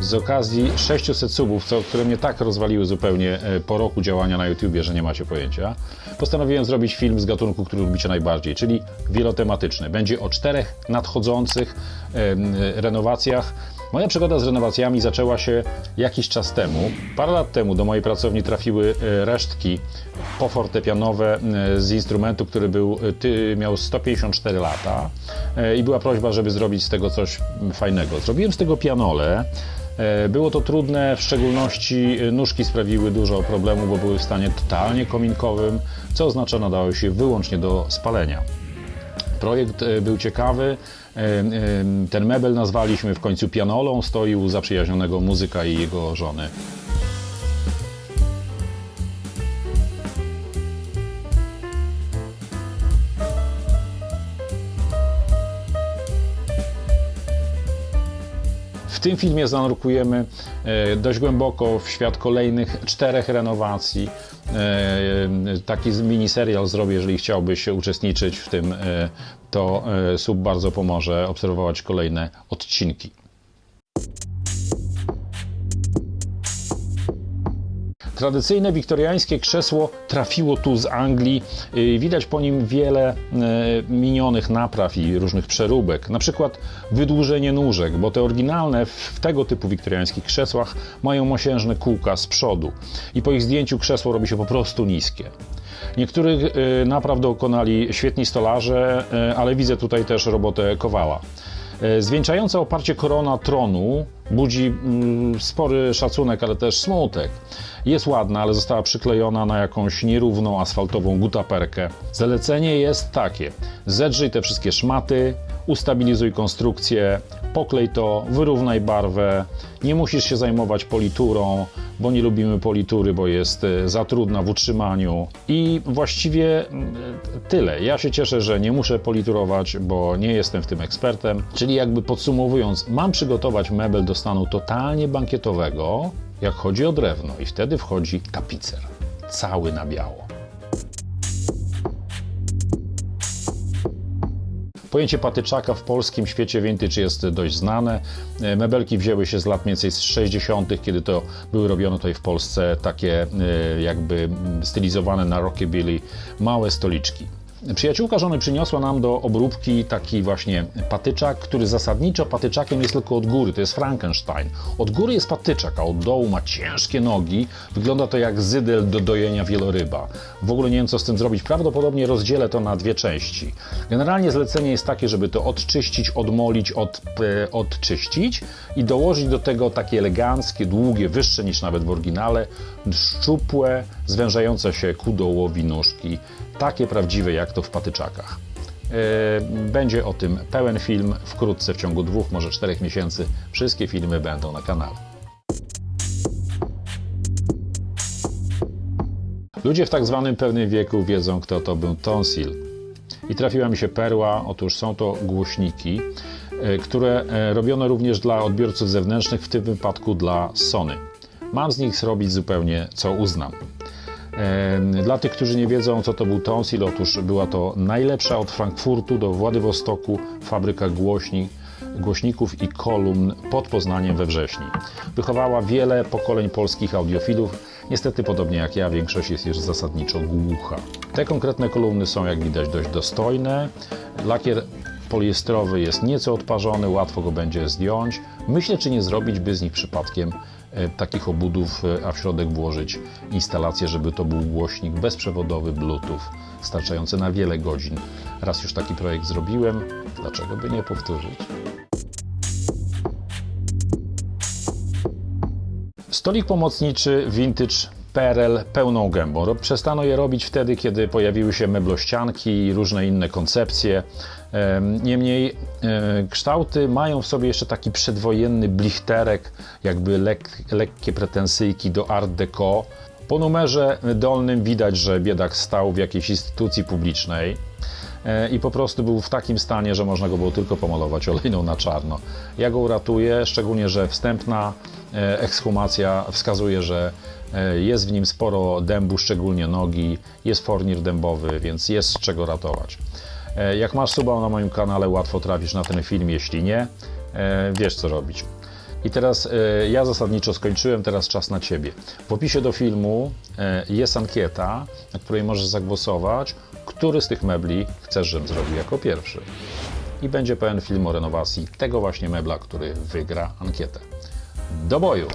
Z okazji 600 subów, co, które mnie tak rozwaliły zupełnie e, po roku działania na YouTubie, że nie macie pojęcia, postanowiłem zrobić film z gatunku, który lubicie najbardziej, czyli wielotematyczny. Będzie o czterech nadchodzących e, renowacjach. Moja przygoda z renowacjami zaczęła się jakiś czas temu. Parę lat temu do mojej pracowni trafiły e, resztki pofortepianowe e, z instrumentu, który był, e, miał 154 lata i była prośba, żeby zrobić z tego coś mm, fajnego. Zrobiłem z tego pianole. Było to trudne, w szczególności nóżki sprawiły dużo problemu, bo były w stanie totalnie kominkowym, co oznacza nadały się wyłącznie do spalenia. Projekt e, był ciekawy. E, e, Ten mebel nazwaliśmy w końcu pianolą. Stoi u zaprzyjaźnionego muzyka i jego żony. W tym filmie zanurkujemy e, dość głęboko w świat kolejnych czterech renowacji. E, Taki miniserial zrobię, jeżeli chciałbyś uczestniczyć w tym, e, to sub bardzo pomoże obserwować kolejne odcinki. Tradycyjne wiktoriańskie krzesło trafiło tu z Anglii. Yy, Widać po nim wiele e, minionych napraw i różnych przeróbek. Na przykład wydłużenie nóżek, bo te oryginalne w tego typu wiktoriańskich krzesłach mają mosiężne kółka z przodu i po ich zdjęciu krzesło robi się po prostu niskie. Niektórych e, napraw dokonali świetni stolarze, ale widzę tutaj też robotę Kowala. E, Zwieńczająca oparcie korona tronu budzi mm, spory szacunek, ale też smutek. Jest ładna, ale została przyklejona na jakąś nierówną asfaltową gutaperkę. Zalecenie jest takie: zedrzyj te wszystkie szmaty, ustabilizuj konstrukcję, poklej to, wyrównaj barwę. Nie musisz się zajmować politurą, bo nie lubimy politury, bo jest e, za trudna w utrzymaniu. I właściwie mm, tyle. Ja się cieszę, że nie muszę politurować, bo nie jestem w tym ekspertem. Czyli jakby podsumowując, mam przygotować mebel do stanu totalnie bankietowego, jak chodzi o drewno, i wtedy wchodzi tapicer. Cały na biało. Pojęcie patyczaka w polskim świecie vintage jest dość znane. E, Mebelki wzięły się z lat mniej więcej z 60., kiedy to były robione tutaj w Polsce takie e, jakby stylizowane na rockabilly małe stoliczki. Przyjaciółka żony przyniosła nam do obróbki taki właśnie patyczak, który zasadniczo patyczakiem jest tylko od góry, to jest Frankenstein. Od góry jest patyczak, a od dołu ma ciężkie nogi. Wygląda to jak zydel do dojenia wieloryba. W ogóle nie wiem co z tym zrobić. Prawdopodobnie rozdzielę to na dwie części. Generalnie zlecenie jest takie, żeby to odczyścić, odmolić, od, e, odczyścić i dołożyć do tego takie eleganckie, długie, wyższe niż nawet w oryginale, szczupłe, zwężające się ku dołowi nóżki. Takie prawdziwe jak to w patyczakach. E, Będzie o tym pełen film wkrótce, w ciągu dwóch, może czterech miesięcy. Wszystkie filmy będą na kanale. Ludzie w tak zwanym pewnym wieku wiedzą, kto to był Tonsil. I trafiła mi się perła. Otóż są to głośniki, e, które e, robiono również dla odbiorców zewnętrznych, w tym wypadku dla Sony. Mam z nich zrobić zupełnie co uznam. Dla tych, którzy nie wiedzą, co to był Tonsil, otóż była to najlepsza od Frankfurtu do Władywostoku fabryka głośni, głośników i kolumn pod Poznaniem we wrześni. Wychowała wiele pokoleń polskich audiofilów. Niestety, podobnie jak ja, większość jest już zasadniczo głucha. Te konkretne kolumny są, jak widać, dość dostojne. Lakier poliestrowy jest nieco odparzony, łatwo go będzie zdjąć. Myślę, czy nie zrobić by z nich przypadkiem e, takich obudów, e, a w środek włożyć instalację, żeby to był głośnik bezprzewodowy Bluetooth, starczający na wiele godzin. Raz już taki projekt zrobiłem, dlaczego by nie powtórzyć? Stolik pomocniczy vintage PRL pełną gębą. Przestano je robić wtedy, kiedy pojawiły się meblościanki i różne inne koncepcje. Em, Niemniej e, kształty mają w sobie jeszcze taki przedwojenny blichterek, jakby lek, lekkie pretensyjki do art deco. Po numerze dolnym widać, że biedak stał w jakiejś instytucji publicznej e, i po prostu był w takim stanie, że można go było tylko pomalować olejną na czarno. Ja go uratuję, szczególnie, że wstępna e, ekshumacja wskazuje, że jest w nim sporo dębu, szczególnie nogi, jest fornir dębowy, więc jest z czego ratować. E, Jak masz suba na moim kanale, łatwo trafisz na ten film, jeśli nie, e, wiesz co robić. I teraz e, ja zasadniczo skończyłem, teraz czas na Ciebie. W opisie do filmu e, jest ankieta, na której możesz zagłosować, który z tych mebli chcesz, żebym zrobił jako pierwszy. I będzie pełen film o renowacji tego właśnie mebla, który wygra ankietę. Do boju!